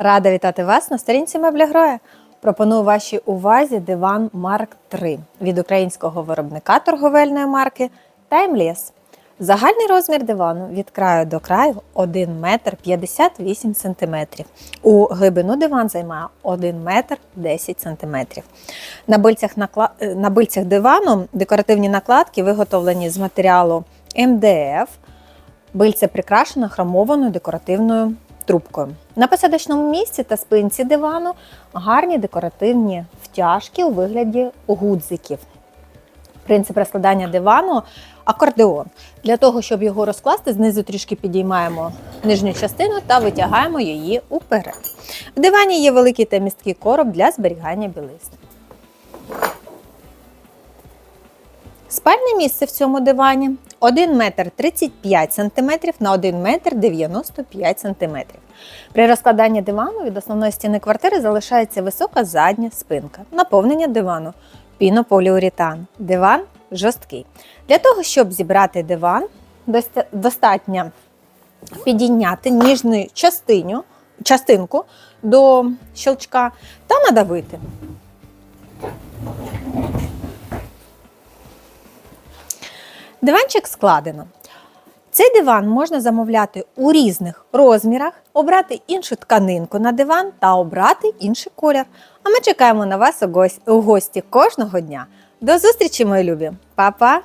Рада вітати вас на сторінці Мебля Гроя. Пропоную вашій увазі диван Марк 3 від українського виробника торговельної марки Timeless. Загальний розмір дивану від краю до краю 1 метр 58 сантиметрів. У глибину диван займає 1 метр 10 сантиметрів. На бильцях, накла... е, на бильцях дивану декоративні накладки виготовлені з матеріалу МДФ. Бильце прикрашено хромованою декоративною трубкою. На посадочному місці та спинці дивану гарні декоративні втяжки у вигляді гудзиків. Принцип розкладання дивану акордеон. Для того, щоб його розкласти, знизу трішки підіймаємо нижню частину та витягаємо її уперед. В дивані є великий та місткий короб для зберігання білизни. Спальне місце в цьому дивані 1 метр 35 см на 1 метр 95 см. При розкладанні дивану від основної стіни квартири залишається висока задня спинка. Наповнення дивану пінополіуретан. Диван жорсткий. Для того, щоб зібрати диван, достатньо підійняти ніжну частинку до щелчка та надавити. Диванчик складено. Цей диван можна замовляти у різних розмірах, обрати іншу тканинку на диван та обрати інший колір. А ми чекаємо на вас у гості кожного дня. До зустрічі, мої любі! Па-па!